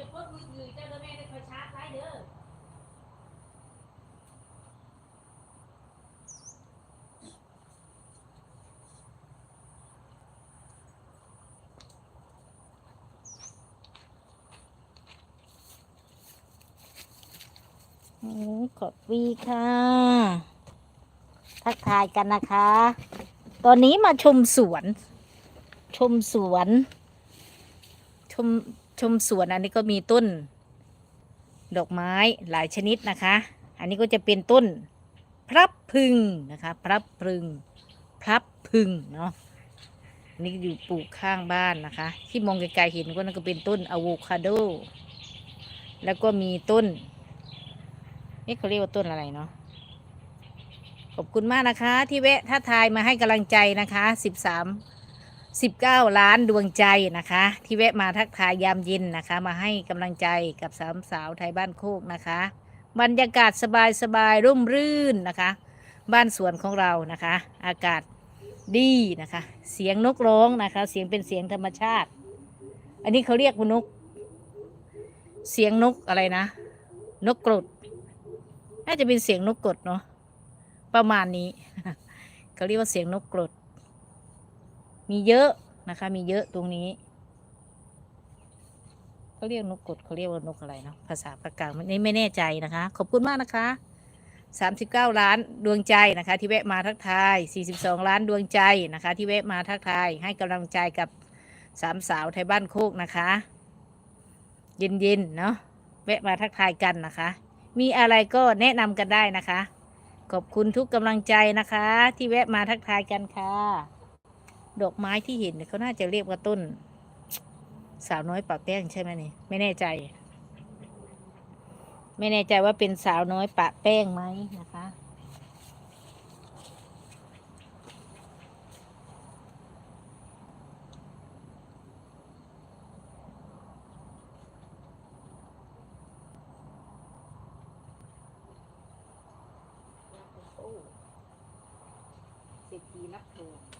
จะพดมือถือเจ้าแม่ได้คอยชาร์จไว้เด้อขอบวีค่ะ ทักทายกันนะคะ ตอนนี้มาชมสวน ชมสวน ชม ชมสวนอันนี้ก็มีต้น ดอกไม้หลายชนิดนะคะ อันนี้ก็จะเป็นต้นพรับพึงนะคะพรับพึงพรับพึงเนาะอันนี้อยู่ปลูกข้างบ้านนะคะ ที่มองไกลๆเห็นก็นั่นก็เป็นต้นอะโวคาโด แล้วก็มีต้นนี่เขาเรียกว่าต้นอะไรเนาะขอบคุณมากนะคะ ที่แวะท่าทายมาให้กำลังใจนะคะสิ บสามสิบเก้าล้านดวงใจนะคะ ที่แวะมาทักทายยามเย็นนะคะ มาให้กำลังใจกับสามสาวไทยบ้านโคกนะคะ บรรยากาศสบายสบายร่มรื่นนะคะ บ้านสวนของเรานะคะ อากาศดีนะคะ เสียงนกร้องนะคะ เสียงเป็นเสียงธรรมชาติ อันนี้เขาเรียกว่านก เสียงนกอะไรนะ นกกรดน่าจะเป็นเสียงนกกรดเนาะประมาณนี้เขาเรียกว่าเสียงนกกรด มีเยอะนะคะ มีเยอะตรงนี้เขาเรียกนกกดเขาเรียกว่านกอะไรเนาะภาษาภาคกลางนี่ไม่แน่ใจนะคะ ขอบคุณมากนะคะสามสิบเก้าล้านดวงใจนะคะ ที่แวะมาทักทายสี่สิบสองล้านดวงใจนะคะ ที่แวะมาทักทายให้กำลังใจกับสามสาวไทยบ้านโคกนะคะ เย็นๆเนาะแวะมาทักทายกันนะคะ มีอะไรก็แนะนำกันได้นะคะ ขอบคุณทุกกำลังใจนะคะ ที่แวะมาทักทายกันค่ะ ดอกไม้ที่เห็นเขาน่าจะเรียกว่าต้น สาวน้อยปะแป้งใช่ไหมนี่ ไม่แน่ใจ ไม่แน่ใจว่าเป็นสาวน้อยปะแป้งไหมนะคะ โอ้เศรษฐีรับทวงต้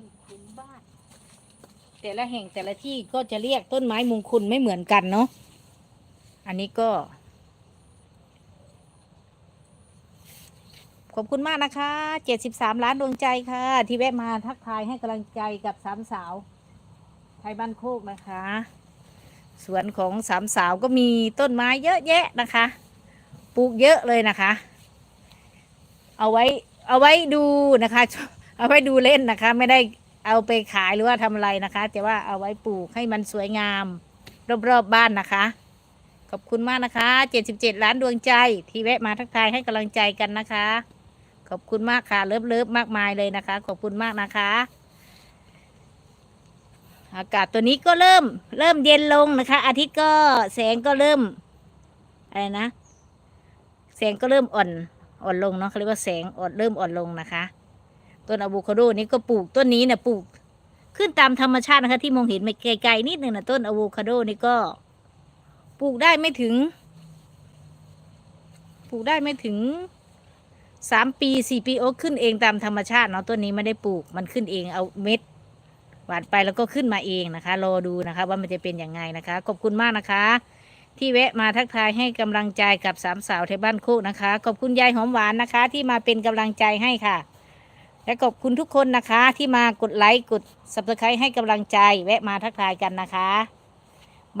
นคุ้มบ้าน แต่ละแห่งแต่ละที่ก็จะเรียกต้นไม้มงคลไม่เหมือนกันเนาะอันนี้ก็ ขอบคุณมากนะคะ73ล้านดวงใจค่ะ ที่แวะมาทักทายให้กำลังใจกับสามสาว ไทยบ้านโคกนะคะสวนของสามสาวก็มีต้นไม้เยอะแยะนะคะ ปลูกเยอะเลยนะคะ เอาไว้เอาไว้ดูนะคะ เอาไว้ดูเล่นนะคะ ไม่ได้เอาไปขายหรือว่าทำอะไรนะคะ แต่ว่าเอาไว้ปลูกให้มันสวยงาม รอบๆบบ้านนะคะ ขอบคุณมากนะคะ 77 ล้านดวงใจที่แวะมาทักทายให้กำลังใจกันนะคะ ขอบคุณมากค่ะเลิฟเลิฟมากมายเลยนะคะ ขอบคุณมากนะคะ อากาศตัวนี้ก็เริ่ม เริ่มเย็นลงนะคะ อาทิตย์ก็แสงก็เริ่มอะไรนะแสงก็เริ่มอ่อนอ่อนลงเนาะเขาเรียกว่าแสงอ่อนเริ่มอ่อนลงนะคะ ต้นอะโวคาโดนี้ก็ปลูกต้นนี้เนี่ยปลูก ขึ้นตามธรรมชาตินะคะ ที่มองเห็นไม่ไกลๆนิดนึงนะต้นอะโวคาโดนี่ก็ปลูกได้ไม่ถึง ปลูกได้ไม่ถึงสามปีสี่ปีโอ้ขึ้นเองตามธรรมชาติเนาะต้นนี้ไม่ได้ปลูกมันขึ้นเองเอาเม็ดหวานไปแล้วก็ขึ้นมาเองนะคะ รอดูนะคะ ว่ามันจะเป็นยังไงนะคะ ขอบคุณมากนะคะ ที่แวะมาทักทายให้กำลังใจกับสามสาวไทยบ้านโคกนะคะ ขอบคุณยายหอมหวานนะคะ ที่มาเป็นกำลังใจให้ค่ะ และขอบคุณทุกคนนะคะ ที่มากดไลค์กด subscribe ให้กำลังใจ แวะมาทักทายกันนะคะ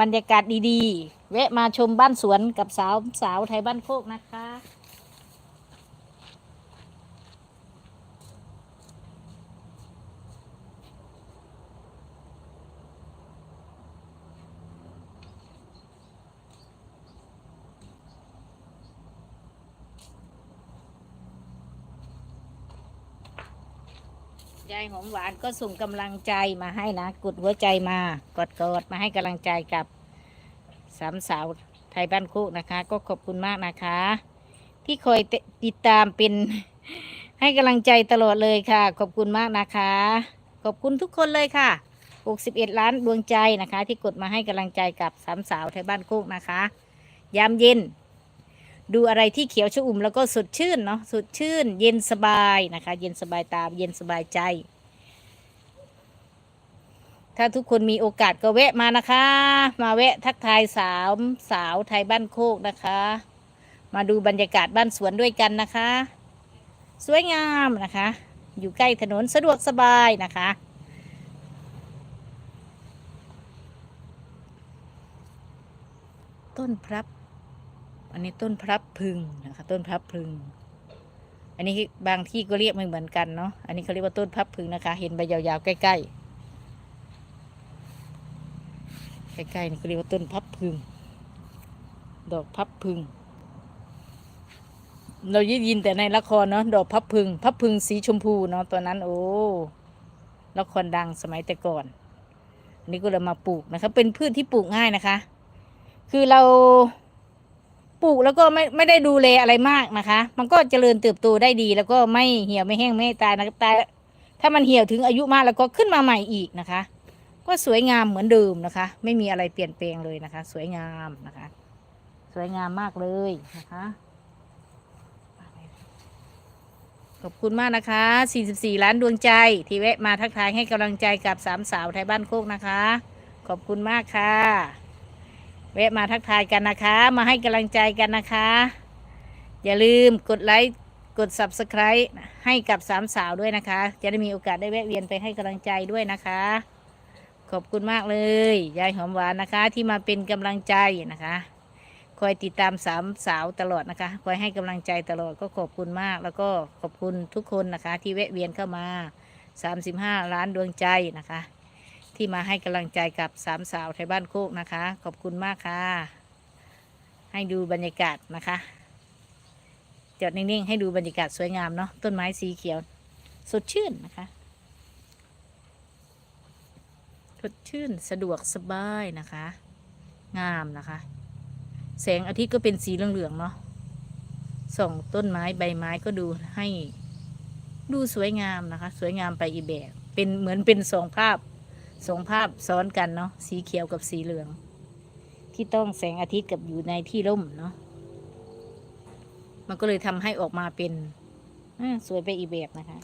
บรรยากาศดีๆ แวะมาชมบ้านสวนกับสาวสาวไทยบ้านโคกนะคะ หอมหวานก็ส่งกำลังใจมาให้นะกดหัวใจมากดกดๆมาให้กำลังใจกับสามสาวไทยบ้านโคกนะคะ ก็ขอบคุณมากนะคะ ที่คอยติดตามเป็นให้กำลังใจตลอดเลยค่ะ ขอบคุณมากนะคะ ขอบคุณทุกคนเลยค่ะ 61 ล้านดวงใจนะคะ ที่กดมาให้กำลังใจกับสามสาวไทยบ้านโคกนะคะ ยามเย็น ดูอะไรที่เขียวชอุ่มแล้วก็สดชื่นเนาะสดชื่น เย็นสบายนะคะ เย็นสบายตาเย็นสบายใจ ถ้าทุกคนมีโอกาสก็แวะมานะคะ มาแวะทักทายสาวสาวไทยบ้านโคกนะคะ มาดูบรรยากาศบ้านสวนด้วยกันนะคะ สวยงามนะคะ อยู่ใกล้ถนนสะดวกสบายนะคะต้นพรับ อันนี้ต้นพรับพึงนะคะ ต้นพรับพึง อันนี้บางที่ก็เรียกไม่เหมือนกันเนาะ อันนี้เขาเรียกว่าต้นพรับพึงนะคะ เห็นใบยาวๆใกล้ๆ ใกล้ๆนี่เรียกว่าต้นพับพึง ดอกพับพึง เรายิยินแต่ในละครเนาะ ดอกพับพึงพับพึงสีชมพูเนาะตอนนั้น โอ้ ละครดังสมัยแต่ก่อน อันนี้ก็เลยมาปลูกนะคะ เป็นพืชที่ปลูกง่ายนะคะ คือเรา ปลูกแล้วก็ไม่ไม่ได้ดูแลอะไรมากนะคะ มันก็เจริญเติบโตได้ดี แล้วก็ไม่เหี่ยวไม่แห้งไม่ตายนะตายถ้ามันเหี่ยวถึงอายุมากแล้วก็ขึ้นมาใหม่อีกนะคะ ก็สวยงามเหมือนเดิมนะคะ ไม่มีอะไรเปลี่ยนแปลงเลยนะคะ สวยงามนะคะ สวยงามมากเลยนะคะขอบคุณมากนะคะ 44 ล้านดวงใจ ที่แวะมาทักทายให้กำลังใจกับสามสาวไทยบ้านโคกนะคะ ขอบคุณมากค่ะ แวะมาทักทายกันนะคะ มาให้กำลังใจกันนะคะ อย่าลืมกดไลค์กด subscribe ให้กับสามสาวด้วยนะคะ จะได้มีโอกาสได้แวะเวียนไปให้กำลังใจด้วยนะคะ ขอบคุณมากเลยยายหอมหวานนะคะ ที่มาเป็นกำลังใจนะคะคอยติดตามสามสาวตลอดนะคะคอยให้กำลังใจตลอดก็ขอบคุณมาก แล้วก็ขอบคุณทุกคนนะคะ ที่แวะเวียนเข้ามา 35 ล้านดวงใจนะคะ ที่มาให้กำลังใจกับสามสาวไทยบ้านโคกนะคะ ขอบคุณมากค่ะ ให้ดูบรรยากาศนะคะจอดนิ่ง ๆ ให้ดูบรรยากาศสวยงามเนาะต้นไม้สีเขียว สดชื่นนะคะสดชื่นสะดวกสบายนะคะ งามนะคะ แสงอาทิตย์ก็เป็นสีเหลือง ๆ เนาะส่องต้นไม้ใบไม้ก็ดูให้ดูสวยงามนะคะ สวยงามไปอีแบบ เป็นเหมือนเป็นสองภาพ สองภาพซ้อนกันเนาะสีเขียวกับสีเหลือง ที่ต้องแสงอาทิตย์กับอยู่ในที่ร่มเนาะมันก็เลยทำให้ออกมาเป็นอ่าสวยไปอีกแบบนะคะ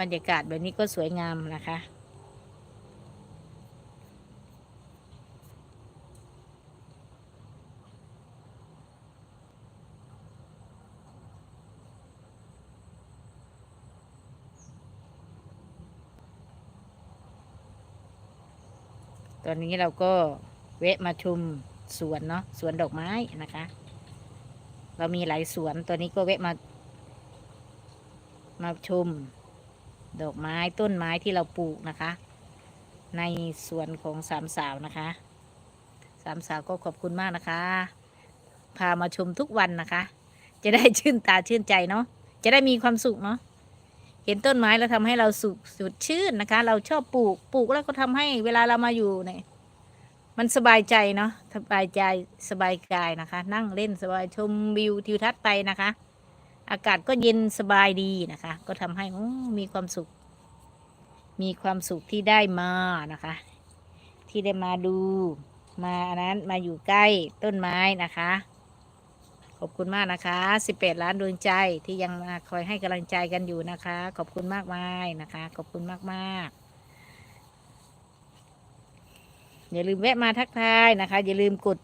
บรรยากาศแบบนี้ก็สวยงามนะคะ ตอนนี้เราก็แวะมาชมสวนเนาะสวนดอกไม้นะคะ เรามีหลายสวนตอนนี้ก็แวะมา มาชมดอกไม้ต้นไม้ที่เราปลูกนะคะ ในสวนของสามสาวนะคะสามสาวก็ขอบคุณมากนะคะ พามาชมทุกวันนะคะ จะได้ชื่นตาชื่นใจเนาะจะได้มีความสุขเนาะ เห็นต้นไม้แล้วทำให้เราสุขสุดชื่นนะคะ เราชอบปลูกปลูกแล้วก็ทำให้เวลาเรามาอยู่เนี่ยมันสบายใจเนาะสบายใจสบายกายนะคะ นั่งเล่นสบายชมวิวทิวทัศน์ไปนะคะ อากาศก็เย็นสบายดีนะคะ ก็ทำให้มีความสุข มีความสุขที่ได้มานะคะ ที่ได้มาดู มาอันนั้นมาอยู่ใกล้ต้นไม้นะคะ อบคุณมากนะคะ 18 ล้านดวงใจที่ยังมาคอยให้กำลังใจกันอยู่นะคะ ขอบคุณมากมายนะคะ ขอบคุณมากมากอย่าลืมแวะมาทักทายนะคะ อย่าลืมกด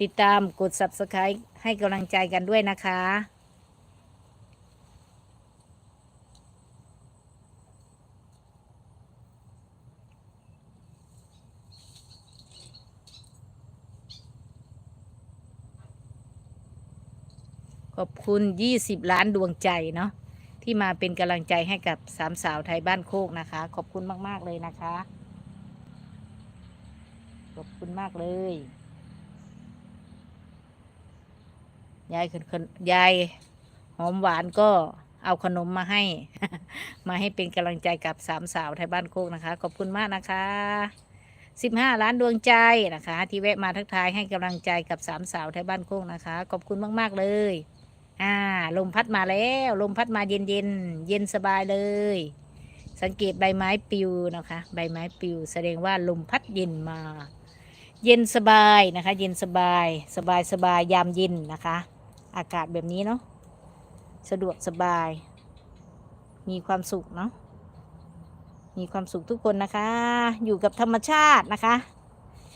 ติดตามกด subscribe ให้กำลังใจกันด้วยนะคะ คุณ 20 ล้านดวงใจเนาะที่มาเป็นกำลังใจให้กับสามสาวไทยบ้านโคกนะคะ ขอบคุณมาก ๆ เลยนะคะ ขอบคุณมากเลยยายคนยายหอมหวานก็เอาขนมมาให้ มาให้เป็นกำลังใจกับสามสาวไทยบ้านโคกนะคะ ขอบคุณมากนะคะสิบห้าล้านดวงใจนะคะ ที่แวะมาทักทายให้กำลังใจกับสามสาวไทยบ้านโคกนะคะ ขอบคุณมาก ๆ เลย อ่า ลมพัดมาแล้ว ลมพัดมาเย็นเย็นเย็นสบายเลย สังเกตใบไม้ปิวนะคะ ใบไม้ปิว แสดงว่าลมพัดเย็นมา เย็นสบายนะคะ เย็นสบาย สบายสบายยามเย็นนะคะ อากาศแบบนี้เนาะสะดวกสบาย มีความสุขเนาะมีความสุขทุกคนนะคะ อยู่กับธรรมชาตินะคะ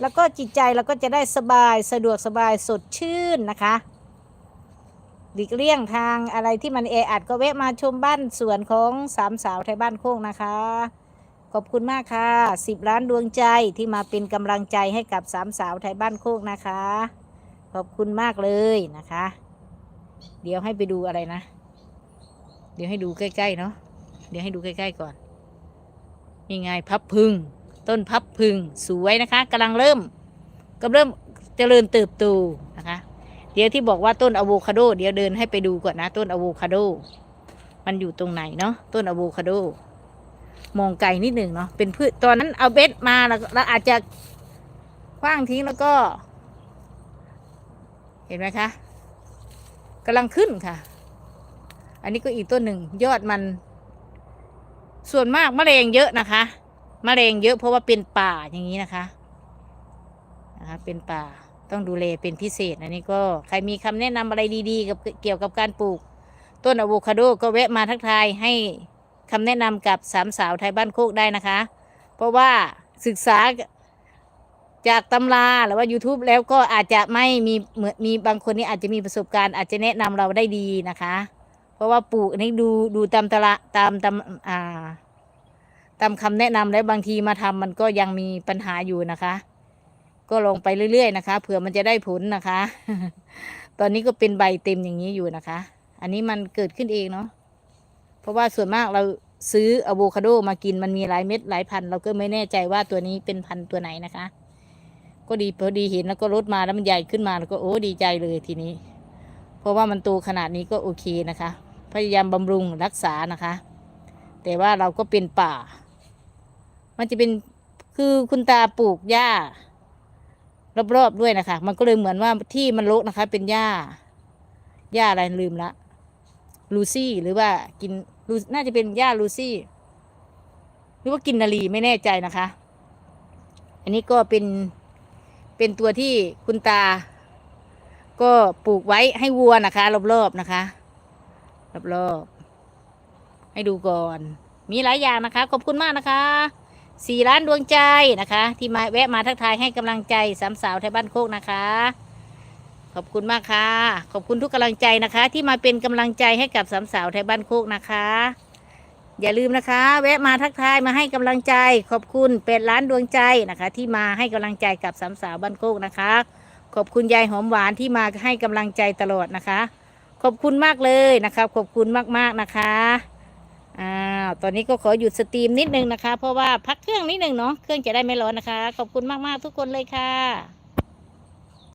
แล้วก็จิตใจเราก็จะได้สบายสะดวกสบายสดชื่นนะคะ หลีกเลี่ยงทางอะไรที่มันแออัดก็แวะมาชมบ้านสวนของสามสาวไทยบ้านโคกนะคะ ขอบคุณมากค่ะสิบล้านดวงใจที่มาเป็นกำลังใจให้กับสามสาวไทยบ้านโคกนะคะ ขอบคุณมากเลยนะคะ เดี๋ยวให้ไปดูอะไรนะ เดี๋ยวให้ดูใกล้ๆเนาะเดี๋ยวให้ดูใกล้ๆก่อนนี่ไงพับพึงต้นพับพึงสวยนะคะกำลังเริ่มกำลังเริ่มเจริญเติบโต ดี๋ยวที่บอกว่าต้นอะโวคาโด เดี๋ยวเดินให้ไปดูก่อนนะ ต้นอะโวคาโด มันอยู่ตรงไหนเนาะต้นอะโวคาโด มองไกลนิดหนึ่งเนาะเป็นพืชตอนนั้นเอาเบ็ดมาแล้วแล้วอาจจะคว้างทิ้งแล้วก็ เห็นไหมคะกำลังขึ้นค่ะ อันนี้ก็อีกต้นหนึ่งยอดมัน ส่วนมากมะเร็งเยอะนะคะมะเร็งเยอะเพราะว่าเป็นป่าอย่างนี้นะคะนะคะเป็นป่า ต้องดูแลเป็นพิเศษ อันนี้ก็ใครมีคำแนะนำอะไรดีๆกับเกี่ยวกับการปลูก ต้นอะโวคาโดก็แวะมาทักทายให้คำแนะนำกับสามสาวไทยบ้านโคกได้นะคะ เพราะว่าศึกษาจากตำราหรือว่า YouTube แล้วก็อาจจะไม่มีเหมือนมีบางคนนี่อาจจะมีประสบการณ์อาจจะแนะนำเราได้ดีนะคะ เพราะว่าปลูกนี่ดูดูตามตละตามตามอ่าตามคำแนะนำแล้วบางทีมาทำมันก็ยังมีปัญหาอยู่นะคะ ก็ลงไปเรื่อยๆนะคะ เผื่อมันจะได้ผลนะคะ ตอนนี้ก็เป็นใบเต็มอย่างนี้อยู่นะคะ อันนี้มันเกิดขึ้นเองเนาะเพราะว่าส่วนมากเราซื้ออะโวคาโดมากินมันมีหลายเม็ดหลายพันธุ์เราก็ไม่แน่ใจว่าตัวนี้เป็นพันธุ์ตัวไหนนะคะ ก็ดีพอดีเห็นแล้วก็ลดมาแล้วมันใหญ่ขึ้นมาแล้วก็โอ้ดีใจเลยทีนี้ เพราะว่ามันโตขนาดนี้ก็โอเคนะคะ พยายามบำรุงรักษานะคะ แต่ว่าเราก็เป็นป่า มันจะเป็นคือคุณตาปลูกหญ้า รอบๆด้วยนะคะ มันก็เลยเหมือนว่าที่มันรกนะคะ เป็นหญ้าหญ้าอะไรลืมละลูซี่หรือว่ากินน่าจะเป็นหญ้าลูซี่ หรือว่ากินนารีไม่แน่ใจนะคะ อันนี้ก็เป็นเป็นตัวที่คุณตา ก็ปลูกไว้ให้วัวนะคะ รอบๆนะคะรอบๆให้ดูก่อน มีหลายอย่างนะคะ ขอบคุณมากนะคะ สี่ล้านดวงใจนะคะ ที่มาแวะมาทักทายให้กำลังใจสามสาวไทยบ้านโคกนะคะ ขอบคุณมากค่ะ ขอบคุณทุกกำลังใจนะคะ ที่มาเป็นกำลังใจให้กับสามสาวไทยบ้านโคกนะคะ อย่าลืมนะคะ แวะมาทักทายมาให้กำลังใจ ขอบคุณเป็ดล้านดวงใจนะคะ ที่มาให้กำลังใจกับสามสาวบ้านโคกนะคะ ขอบคุณยายหอมหวานที่มาให้กำลังใจตลอดนะคะ ขอบคุณมากเลยนะคะขอบคุณมากๆนะคะ อ้าวตอนนี้ก็ขอหยุดสตรีมนิดนึงนะคะ เพราะว่าพักเครื่องนิดนึงเนาะเครื่องจะได้ไม่ร้อนนะคะ ขอบคุณมากๆทุกคนเลยค่ะ